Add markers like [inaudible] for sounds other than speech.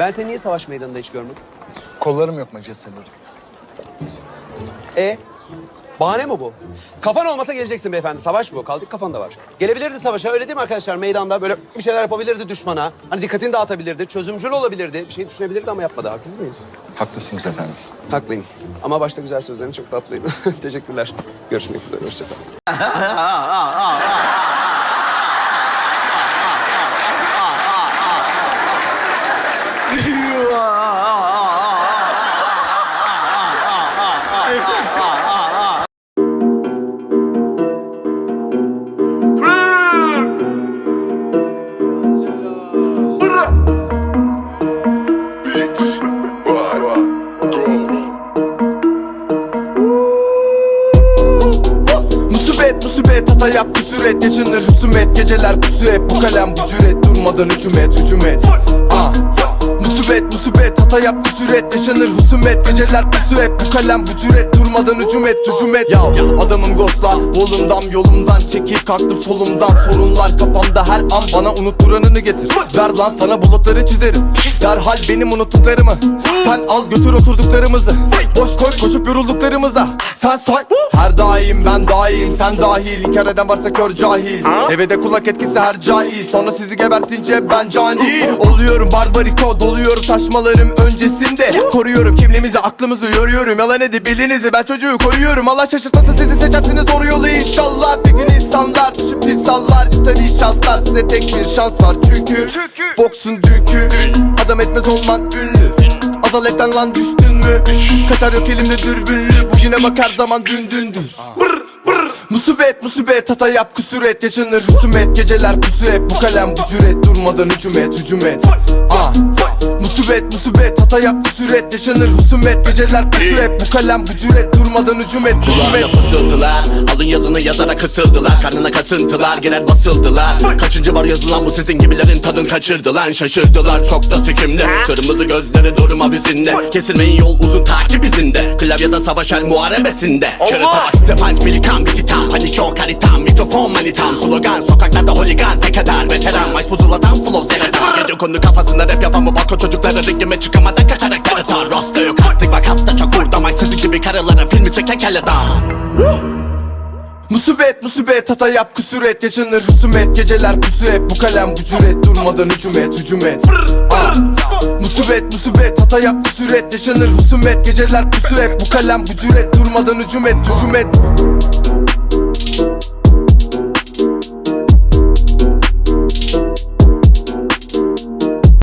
Ben seni niye savaş meydanında hiç görmedim? Kollarım yok majesteleri. E bahane mi bu? Kafan olmasa geleceksin beyefendi. Savaş bu. Kaldık kafanda var. Gelebilirdi savaşa öyle değil mi arkadaşlar? Meydanda böyle bir şeyler yapabilirdi düşmana. Hani dikkatini dağıtabilirdi. Çözümcül olabilirdi. Bir şey düşünebilirdi ama yapmadı. Haksız mıyım? Haklısınız efendim. Haklıyım. Ama başta güzel sözlerin çok tatlıydı. [laughs] Teşekkürler. Görüşmek üzere. Hoşçakalın. [laughs] Musibet hata yap küsür et Yaşanır husumet geceler pusu hep Bu kalem. Bu cüret durmadan hücum et hücum et ah. Musibet musibet. Hata yap küsür et Yaşanır husumet geceler pusu hep Bu kalem. Bu cüret durmadan hücum et hücum et Ya adamım ghostla volumdan yolumdan Çekil kalktım solumdan. Sorunlar kafamda her an Bana unutturanını getir. Ver lan sana bulutları çizerim Derhal benim unuttuklarımı Sen al götür oturduklarımızı. Boş koy koşup yorulduklarımıza. Sen say Her daim ben daim sen dahil. Eden varsa kör cahil. Devede kulak etkisi her caiz Sonra sizi gebertince ben cani. Oluyorum barbariko doluyorum taşmalarım öncesinde. Koruyorum kimliğimizi aklımızı yoruyorum. Yalan edip elinizi ben çocuğu koyuyorum. Allah şaşırtmasın sizi seçersiniz doğru yolu inşallah. Bir gün insanlar düşüp timsallar iyi şanslar. Size tek bir şans var çünkü. Boksun dünkü Adam etmez olman ünlü. Azal etten lan düştün mü? Kaçar yok elimde dürbünlü. Bugüne bakar zaman dün dündür. Musibet musibet hata yap kusur et. Yaşanır husumet. Geceler pusu hep Bu kalem bu cüret. Durmadan hücum et hücum et ah. Musibet musibet hata yap kusur et. Yaşanır husumet. Geceler pusu hep Bu kalem bu cüret. Durmadan hücum et hücum et Kulağına fısıldılar Alın yazara kısıldılar Karnına kasıntılar girer basıldılar. Kaçıncı var yazılan bu sizin gibilerin tadını kaçırdı lan Şaşırdılar çok da sikimli. Kırmızı gözleri durma vizinde Kesilmeyin yol uzun takip izinde. Klavyeden savaş el muharebesinde. Kere tabak size punch pelikan bir titan Panik yok haritam mikrofon manitam. Slogan sokaklarda holigan tek eder Veteran. Maç puzuladan flow zereden Gece konu kafasında rap yapan bu bako çocukları Ringime çıkamadan kaçarak yaratan Rosta yok artık makas da çok burada Maç sizin gibi karılara filmi çeken kelle dam Musibet musibet hata yap kusur et. Yaşanır husumet geceler pusu hep Bu kalem. Bu cüret durmadan hücum et hücum et ah. Musibet musibet hata yap kusur et. Yaşanır husumet geceler pusu hep Bu kalem. Bu cüret durmadan hücum et hücum et